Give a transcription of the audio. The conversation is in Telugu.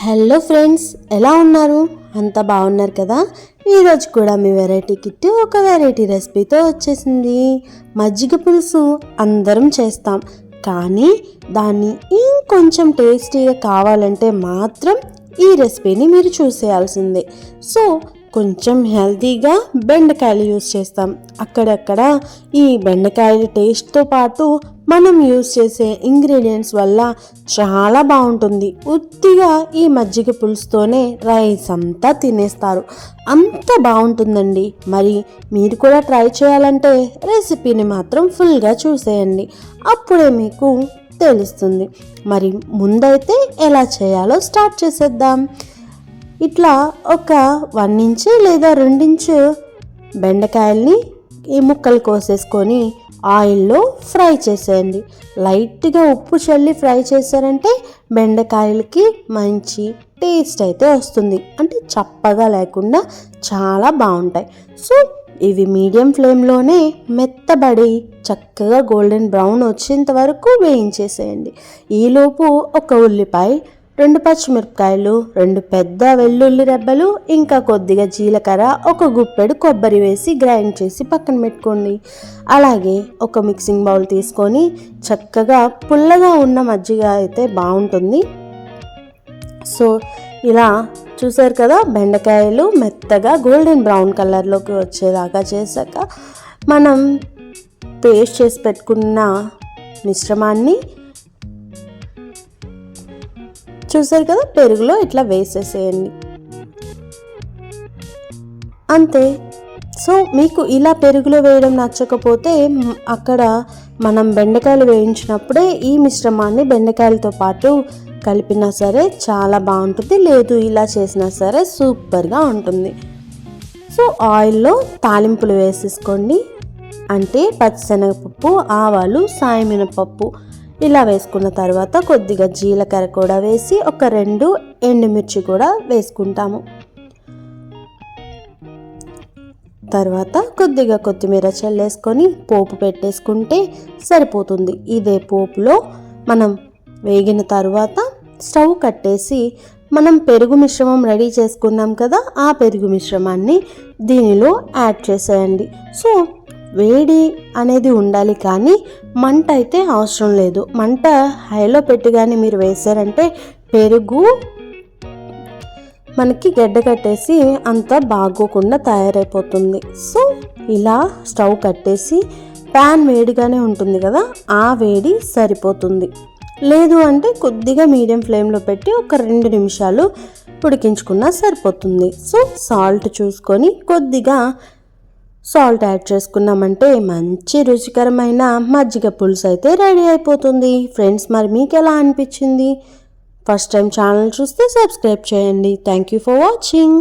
హలో ఫ్రెండ్స్ ఎలా ఉన్నారు? అంతా బాగున్నారు కదా? ఈరోజు కూడా మీ వెరైటీ కిట్ ఒక వెరైటీ రెసిపీతో వచ్చేసింది. మజ్జిగ పులుసు అందరం చేస్తాం. కానీ దాన్ని ఇంకొంచెం టేస్టీగా కావాలంటే మాత్రం ఈ రెసిపీని మీరు చూసేయాల్సిందే. సో కొంచెం హెల్తీగా బెండకాయలు యూస్ చేస్తాం. అక్కడక్కడ ఈ బెండకాయల టేస్ట్తో పాటు మనం యూజ్ చేసే ఇంగ్రీడియంట్స్ వల్ల చాలా బాగుంటుంది. ఉత్తిగా ఈ మజ్జిగ పులుసుతోనే రైస్ అంతా తినేస్తారు. అంత బాగుంటుందండి. మరి మీరు కూడా ట్రై చేయాలంటే రెసిపీని మాత్రం ఫుల్గా చూసేయండి. అప్పుడే మీకు తెలుస్తుంది. మరి ముందైతే ఎలా చేయాలో స్టార్ట్ చేసేద్దాం. ఇట్లా ఒక వన్ ఇంచు లేదా రెండించు బెండకాయల్ని ఈ ముక్కలు కోసేసుకొని ఆయిల్లో ఫ్రై చేసేయండి. లైట్గా ఉప్పు చల్లి ఫ్రై చేశారంటే బెండకాయలకి మంచి టేస్ట్ అయితే వస్తుంది. అంటే చప్పగా లేకుండా చాలా బాగుంటాయి. సో ఇవి మీడియం ఫ్లేమ్లోనే మెత్తబడి చక్కగా గోల్డెన్ బ్రౌన్ వచ్చేంత వరకు వేయించేసేయండి. ఈలోపు ఒక ఉల్లిపాయ రెండు పచ్చిమిరపకాయలు రెండు పెద్ద వెల్లుల్లి రెబ్బలు ఇంకా కొద్దిగా జీలకర్ర ఒక గుప్పెడు కొబ్బరి వేసి గ్రైండ్ చేసి పక్కన పెట్టుకోండి. అలాగే ఒక మిక్సింగ్ బౌల్ తీసుకొని చక్కగా పుల్లగా ఉన్న మజ్జిగ అయితే బాగుంటుంది. సో ఇలా చూసారు కదా బెండకాయలు మెత్తగా గోల్డెన్ బ్రౌన్ కలర్లోకి వచ్చేదాకా చేశాక మనం పేస్ట్ చేసి పెట్టుకున్న మిశ్రమాన్ని చూసారు కదా పెరుగులో ఇట్లా వేసేసేయండి. అంతే. సో మీకు ఇలా పెరుగులో వేయడం నచ్చకపోతే అక్కడ మనం బెండకాయలు వేయించినప్పుడే ఈ మిశ్రమాన్ని బెండకాయలతో పాటు కలిపినా సరే చాలా బాగుంటుంది. లేదు ఇలా చేసినా సరే సూపర్గా ఉంటుంది. సో ఆయిల్లో తాలింపులు వేసేసుకోండి. అంటే పచ్చిశనగపప్పు ఆవాలు సాయమినపప్పు ఇలా వేసుకున్న తర్వాత కొద్దిగా జీలకర్ర కూడా వేసి ఒక రెండు ఎండుమిర్చి కూడా వేసుకుంటాము. తర్వాత కొద్దిగా కొత్తిమీర చల్లేసుకొని పోపు పెట్టేసుకుంటే సరిపోతుంది. ఇదే పోపులో మనం వేగిన తర్వాత స్టవ్ కట్టేసి మనం పెరుగు మిశ్రమం రెడీ చేసుకున్నాం కదా ఆ పెరుగు మిశ్రమాన్ని దీనిలో యాడ్ చేసేయండి. సో వేడి అనేది ఉండాలి కానీ మంట అయితే అవసరం లేదు. మంట హైలో పెట్టి కానీ మీరు వేసారంటే పెరుగు మనకి గడ్డ కట్టేసి అంత బాగోకుండా తయారైపోతుంది. సో ఇలా స్టవ్ కట్టేసి ప్యాన్ వేడిగానే ఉంటుంది కదా ఆ వేడి సరిపోతుంది. లేదు అంటే కొద్దిగా మీడియం ఫ్లేమ్లో పెట్టి ఒక రెండు నిమిషాలు ఉడికించుకున్నా సరిపోతుంది. సో సాల్ట్ చూసుకొని కొద్దిగా సాల్ట్ యాడ్ చేసుకున్నామంటే మంచి రుచికరమైన మజ్జిగ పులుసు అయితే రెడీ అయిపోతుంది. ఫ్రెండ్స్ మరి మీకు ఎలా అనిపించింది? ఫస్ట్ టైం ఛానల్ చూస్తే సబ్స్క్రైబ్ చేయండి. Thank you for watching.